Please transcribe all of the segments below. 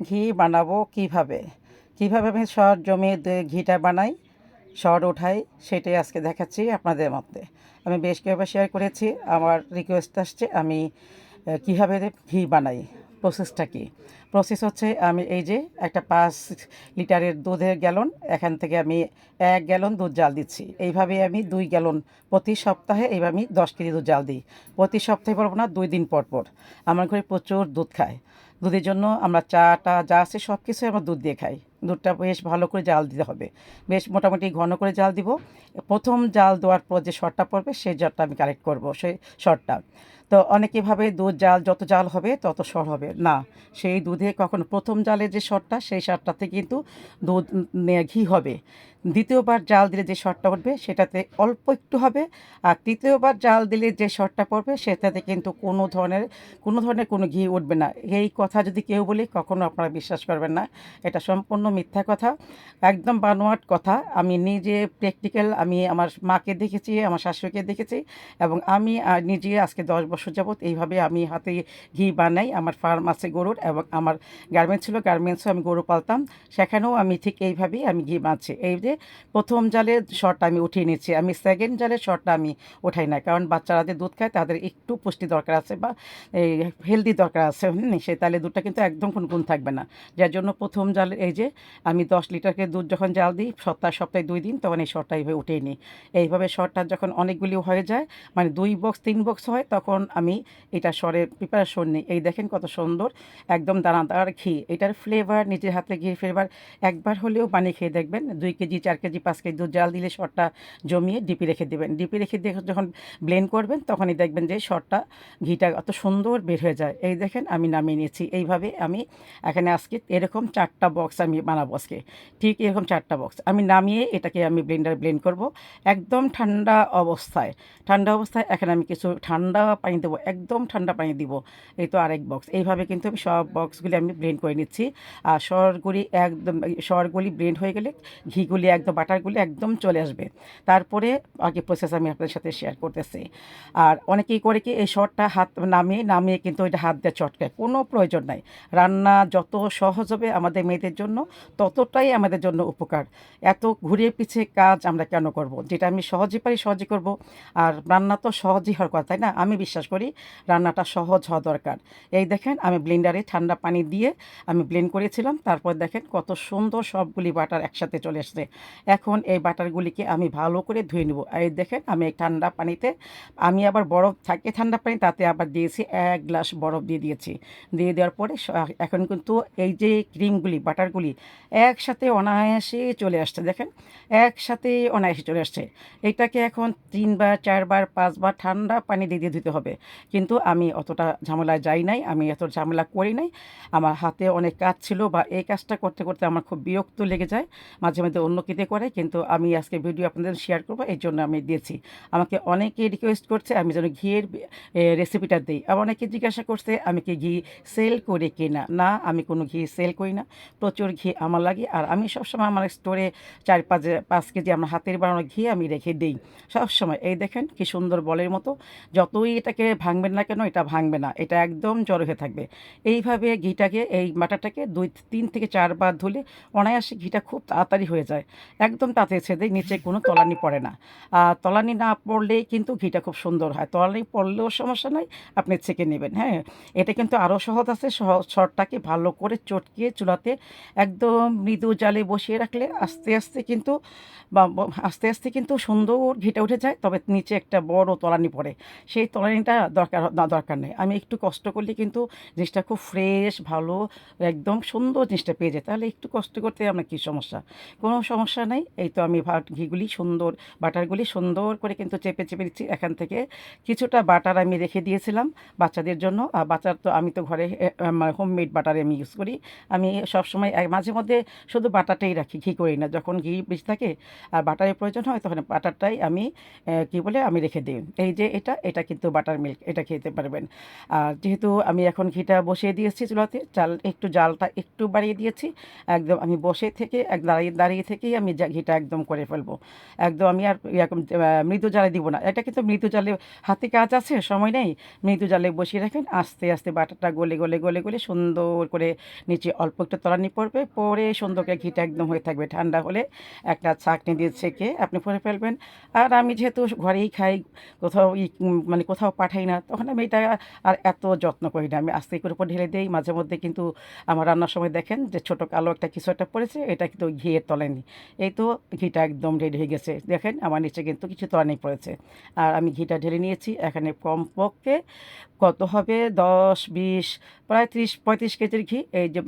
ঘি বানাবো কীভাবে? কীভাবে আমি সর জমিয়ে ঘিটা বানাই? সর উঠাই সেটাই আজকে দেখাচ্ছি আপনাদের মধ্যে। আমি বেশ কয়েকবার শেয়ার করেছি, আমার রিকোয়েস্ট আসছে আমি কীভাবে ঘি বানাই প্রসেসটা কি? প্রসেস হচ্ছে আমি এই যে একটা পাঁচ লিটারের দুধের গ্যালন, এখান থেকে আমি এক গ্যালন দুধ জাল দিচ্ছি। এইভাবে আমি দুই গ্যালন প্রতি সপ্তাহে এইভাবে আমি দশ কেজি দুধ জাল দিই। প্রতি সপ্তাহে বলব না, দুই দিন পর পর। আমার ঘরে প্রচুর দুধ খায়। দুধের জন্য আমরা চাটা যা আছে সব কিছু আমরা দুধ দিয়ে খাই। দুধটা বেশ ভালো করে জাল দিতে হবে। বেশ মোটামুটি ঘন করে জাল দিব। প্রথম জাল দেওয়ার পর যে শটটা পড়বে, সেই জলটা আমি কালেক্ট করব, সেই শটটা। তো অনেকে ভাবে দুধ জাল, যত জাল হবে তত সর হবে। না, সেই দুধে কখন প্রথম জালের যে সরটা, সেই সরটাতে কিন্তু দুধ ঘি হবে। দ্বিতীয়বার জাল দিলে যে সরটা উঠবে, সেটাতে অল্প একটু হবে। আর তৃতীয়বার জাল দিলে যে সরটা পড়বে, সেটাতে কিন্তু কোনো ধরনের কোনো ধরনের কোনো ঘি উঠবে না। এই কথা যদি কেউ বলি, কখনো আপনারা বিশ্বাস করবেন না। এটা সম্পূর্ণ মিথ্যা কথা, একদম বানোয়াট কথা। আমি নিজে প্র্যাকটিক্যাল আমি আমার মাকে দেখেছি, আমার শাশুড়িকে দেখেছি, এবং আমি নিজে আজকে দশ যাবৎ এইভাবে আমি হাতে ঘি বানাই। আমার ফার্ম আছে গরুর এবং আমার গার্মেন্টস ছিল গার্মেন্টসও আমি গরু পালতাম। সেখানেও আমি ঠিক এইভাবেই আমি ঘি বাঁচছি এই যে প্রথম জালের শটটা আমি উঠিয়ে নিচ্ছি আমি সেকেন্ড জালের শটটা আমি উঠাই না কারণ বাচ্চারা যে দুধ খায়, তাদের একটু পুষ্টি দরকার আছে বা এই হেলদি দরকার আছে। সে তাহলে দুধটা কিন্তু একদম কোনো গুণ থাকবে না। যার জন্য প্রথম জাল এই যে আমি দশ লিটারকে দুধ যখন জাল দিই, সপ্তাহ, সপ্তাহে দুই দিন, তখন এই শটটা এইভাবে উঠিয়ে নিই। এইভাবে শটটা যখন অনেকগুলি হয়ে যায় মানে দুই বক্স তিন বক্স হয়, তখন আমি এটা সরের প্রিপারেশন নিই। এই দেখেন কত সুন্দর, একদম দানাদার ঘি। এটার ফ্লেভার নিজের হাতে ঘি ফ্লেভার একবার হলেও বানিয়ে খেয়ে দেখবেন। দুই কেজি, চার কেজি, পাঁচ কেজি দুধ জাল দিলে শটটা জমিয়ে ডিপি রেখে দেবেন। ডিপি রেখে দিয়ে যখন ব্লেন্ড করবেন, তখনই দেখবেন যে শটটা, ঘিটা অত সুন্দর বের হয়ে যায়। এই দেখেন আমি নামিয়ে নিয়েছি। এইভাবে আমি এখানে আজকে এরকম চারটা বক্স আমি বানাবো আজকে। ঠিক এরকম চারটা বক্স আমি নামিয়ে এটাকে আমি ব্লেন্ডারে ব্লেন্ড করব। একদম ঠান্ডা অবস্থায়। ঠান্ডা অবস্থায় এখানে আমি কিছু ঠান্ডা পানি দেবো, একদম ঠান্ডা পানি দিব। এই তো আরেক বক্স এইভাবে কিন্তু আমি সব বক্সগুলি আমি ব্লেন্ড করে নিচ্ছি। আর সরগুলি একদম সরগুলি ব্লেন্ড হয়ে গেলে ঘিগুলি একদম, বাটারগুলি একদম চলে আসবে। তারপরে আগে প্রসেস আমি আপনাদের সাথে শেয়ার করতেছি। আর অনেকেই করে কি, এই শটটা হাত নামিয়ে নামিয়ে কিন্তু ওইটা হাত দিয়ে চটকায়। কোনো প্রয়োজন নাই। রান্না যত সহজ হবে আমাদের মেয়েদের জন্য, ততটাই আমাদের জন্য উপকার। এত ঘুরিয়ে পিছিয়ে কাজ আমরা কেন করব। যেটা আমি সহজে পারি সহজে করব। আর রান্না তো সহজই হওয়ার কথা, তাই না? আমি বিশ্বাস করি, রান্নাটা সহজ হওয়া দরকার। এই দেখেন, আমি ব্লেন্ডারে ঠান্ডা পানি দিয়ে আমি ব্লেন্ড করেছিলাম, তারপর দেখেন কত সুন্দর সবগুলি বাটার একসাথে চলে আসছে এখন এই বাটারগুলিকে আমি ভালো করে ধুয়ে নেব। এই দেখেন, আমি ঠান্ডা পানিতে, আমি আবার বরফ থাকে ঠান্ডা পানি, তাতে আবার দিয়েছি এক গ্লাস বরফ দিয়ে দিয়েছি। দিয়ে দেওয়ার পরে এখন কিন্তু এই যে ক্রিমগুলি বাটারগুলি একসাথে অনায়াসে চলে আসছে, দেখেন, একসাথে অনায়াসে চলে আসছে। এটাকে এখন তিনবার, চারবার, পাঁচবার ঠান্ডা পানি দিয়ে দিয়ে দিতে হবে। কিন্তু আমি অতটা ঝামেলায় যাই নাই, আমি এত ঝামেলা করি নাই। আমার হাতে অনেক কাজ ছিল বা এই কাজটা করতে করতে আমার খুব বিরক্ত লেগে যায়, মাঝে মাঝে অন্য কিতে করে, কিন্তু আমি আজকে ভিডিও আপনাদের শেয়ার করব, এই জন্য আমি দিয়েছি। আমাকে অনেকে রিকোয়েস্ট করছে, আমি যেন ঘিয়ের রেসিপিটা দিই। আবার অনেকে জিজ্ঞাসা করছে, আমি কি ঘি সেল করে কিনা না? আমি কোনো ঘি সেল করি না। প্রচুর ঘি আমার লাগে, আর আমি সবসময় আমার স্টোরে চার পাঁচ পাঁচ কেজি আমার হাতের বানানো ঘি আমি রেখে দিই। সবসময়, এই দেখেন কি সুন্দর বলের মতো, যতই এটাকে ভাঙবেন না কেন? এটা ভাঙবে না। এটা একদম জড়ো হয়ে থাকবে। এইভাবে ঘিটাকে, এই বাটাটাকে দুই, তিন থেকে চারবার ধুলে অনায়াসে ঘিটা খুব তাড়াতাড়ি হয়ে যায়। একদম তাতে ছেদে নিচে কোনো তলানি পড়ে না। আর তলানি না পড়লেই কিন্তু ঘিটা খুব সুন্দর হয়। তলানি পড়লেও সমস্যা নাই, আপনি ছেঁকে নেবেন হ্যাঁ? এটা কিন্তু আরও সহজ আছে। শরটাকে ভালো করে চটকিয়ে চুলাতে একদম মৃদু জালে বসিয়ে রাখলে আস্তে আস্তে কিন্তু বা, আস্তে আস্তে কিন্তু সুন্দর ঘিটা উঠে যায়। তবে নিচে একটা বড় তলানি পড়ে। সেই তলানিটা দরকার না, দরকার নেই। আমি একটু কষ্ট করলে কিন্তু জিনিসটা খুব ফ্রেশ ভালো, একদম সুন্দর জিনিসটা পেয়ে যায়। তাহলে একটু কষ্ট করতে আমার কী সমস্যা? কোনো সমস্যা নেই। এই তো আমি ঘিগুলি সুন্দর, বাটারগুলি সুন্দর করে কিন্তু চেপে চেপে দিচ্ছি এখান থেকে। কিছুটা বাটার আমি রেখে দিয়েছিলাম বাচ্চাদের জন্য। আর বাচ্চার তো আমি তো ঘরে হোমমেড বাটার আমি ইউজ করি। আমি সবসময় মাঝে মধ্যে শুধু বাটারটাই রাখি, ঘি করি না। যখন ঘি বেশি থাকে আর বাটারের প্রয়োজন হয়, তখন বাটারটাই আমি কি বলে, আমি রেখে দিই। এই যে এটা এটা কিন্তু বাটার মিল্ক এটা খেতে পারবেন। আর যেহেতু আমি এখন ঘিটা বসিয়ে দিয়েছি চুলাতে, চাল, একটু জালটা একটু বাড়িয়ে দিয়েছি, একদম আমি বসে থেকে, এক দাঁড়িয়ে দাঁড়িয়ে থেকেই আমি ঘিটা একদম করে ফেলব। একদম আমি আর এরকম মৃদু জালে দিব না। এটা কিন্তু মৃদু জালে, হাতে কাজ আছে, সময় নেই। মৃদু জালে বসিয়ে রাখেন আস্তে আস্তে বাটারটা গলে গলে গলে গলে সুন্দর করে নিচে অল্প একটু তলানি পড়বে, পরে সুন্দর করে ঘিটা একদম হয়ে থাকবে। ঠান্ডা হলে একটা ছাঁকনি দিয়ে ছেঁকে আপনি পরে ফেলবেন। আর আমি যেহেতু ঘরেই খাই, কোথাও মানে কোথাও পাঠাই না, তখন আমি এটা আর এত যত্ন করি না। আমি আস্তে করে উপর ঢেলে দিই, মাঝে মধ্যে কিন্তু আমার রান্নার সময় দেখেন যে ছোটো কালো একটা কিছু একটা পড়েছে, এটা কিন্তু ঘিয়ের তলেনি এই তো ঘিটা একদম রেডি হয়ে গেছে। দেখেন আমার নিচে কিন্তু কিছু তলানি পড়েছে। আর আমি ঘিটা ঢেলে নিয়েছি, এখানে কমপক্ষে কত হবে? দশ, বিশ, প্রায় ত্রিশ, পঁয়ত্রিশ কেজির ঘি, এই যে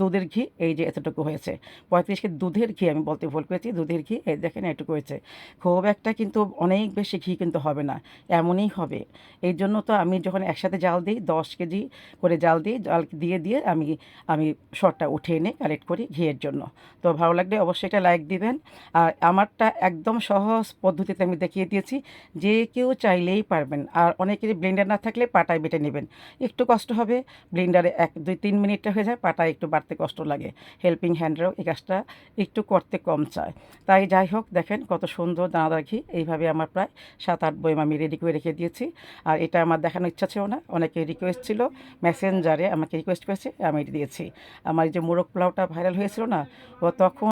দুধের ঘি, এই যে এতটুকু হয়েছে। পঁয়ত্রিশ কেজি দুধের ঘি, আমি বলতে ভুল করেছি, দুধের ঘি, এই দেখেন এটুকু হয়েছে। খুব একটা কিন্তু অনেক বেশি ঘি কিন্তু হবে না, এমনই হবে। এই জন্য তো আমি যখন একসাথে জাল দিই, দশ কেজি করে জাল দিই, জাল দিয়ে দিয়ে আমি আমি শটটা উঠে এনে কালেক্ট করি ঘিয়ের জন্য। তো ভালো লাগলে অবশ্যই এটা লাইক দিবেন। আর আমারটা একদম সহজ পদ্ধতিতে আমি দেখিয়ে দিয়েছি, যে কেউ চাইলেই পারবেন। আর অনেকেরই ব্লেন্ডার না থাকলে পাটায় বেটে নেবেন। একটু কষ্ট হবে, ব্লেন্ডারে এক, দুই, তিন মিনিটটা হয়ে যায়, পাটায় একটু বাড়তে কষ্ট লাগে। হেল্পিং হ্যান্ডরাও এই কাজটা একটু করতে কম চায়। তাই যাই হোক, দেখেন কত সুন্দর দানাদার ঘি, এইভাবে আমার প্রায় সাত, আট বইম আমি রেডি করে রেখে দিয়েছি। আর এটা আমার দেখানোর ইচ্ছা ছিল না। অনেকে রিকোয়েস্ট ছিল মেসেঞ্জারে আমাকে রিকোয়েস্ট করেছে, আমি এটি দিয়েছি। আমার যে মোরগ পোলাওটা ভাইরাল হয়েছিল না, ও তখন